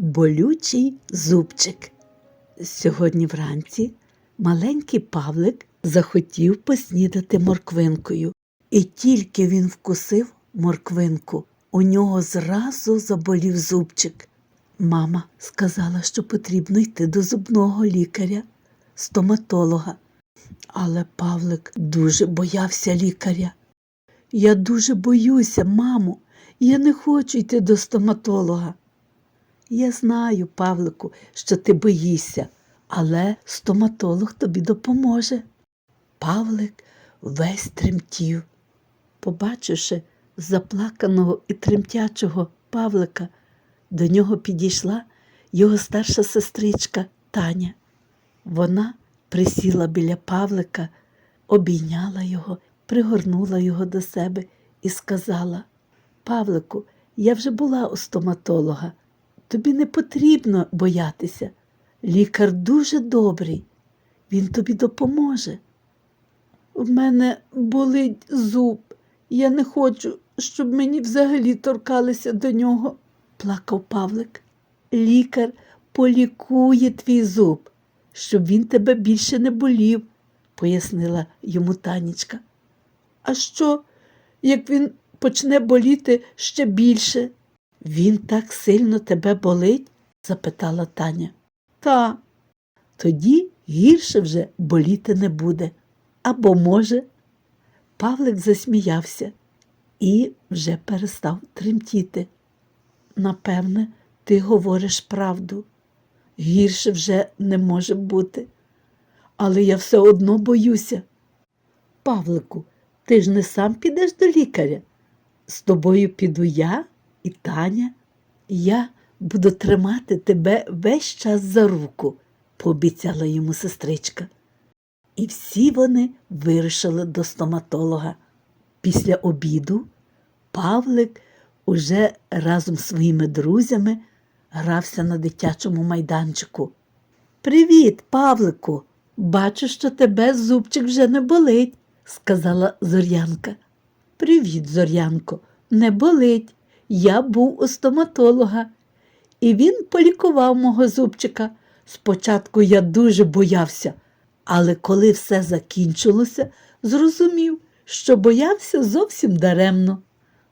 Болючий зубчик. Сьогодні вранці маленький Павлик захотів поснідати морквинкою. І тільки він вкусив морквинку, у нього зразу заболів зубчик. Мама сказала, що потрібно йти до зубного лікаря, стоматолога. Але Павлик дуже боявся лікаря. Я дуже боюся, мамо, я не хочу йти до стоматолога. Я знаю, Павлику, що ти боїшся, але стоматолог тобі допоможе. Павлик весь тремтів. Побачивши заплаканого і тремтячого Павлика, до нього підійшла його старша сестричка Таня. Вона присіла біля Павлика, обійняла його, пригорнула його до себе і сказала Павлику, я вже була у стоматолога. Тобі не потрібно боятися. Лікар дуже добрий, він тобі допоможе. В мене болить зуб. Я не хочу, щоб мені взагалі торкалися до нього, плакав Павлик. Лікар полікує твій зуб, щоб він тебе більше не болів, пояснила йому танечка. А що, як він почне боліти ще більше? Він так сильно тебе болить? запитала Таня. Та, тоді гірше вже боліти не буде. Або може. Павлик засміявся і вже перестав тремтіти. Напевне, ти говориш правду. Гірше вже не може бути. Але я все одно боюся. Павлику, ти ж не сам підеш до лікаря. З тобою піду я і Таня. Я буду тримати тебе весь час за руку, пообіцяла йому сестричка. І всі вони вирушили до стоматолога. Після обіду Павлик уже разом з своїми друзями грався на дитячому майданчику. Привіт, Павлику! Бачу, що тебе зубчик вже не болить, сказала Зорянка. Привіт, Зорянко, не болить. Я був у стоматолога, і він полікував мого зубчика. Спочатку я дуже боявся, але коли все закінчилося, зрозумів, що боявся зовсім даремно.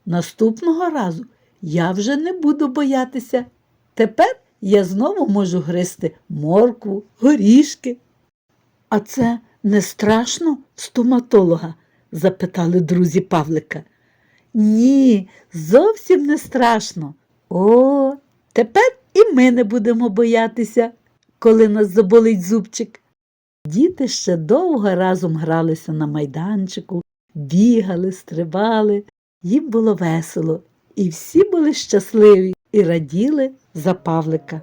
Наступного разу я вже не буду боятися. Тепер я знову можу гризти моркву, горішки. А це не страшно стоматолога? запитали друзі Павлика. Ні, зовсім не страшно. О, тепер і ми не будемо боятися, коли нас заболить зубчик. Діти ще довго разом гралися на майданчику, бігали, стрибали. Їм було весело, і всі були щасливі і раділи за Павлика.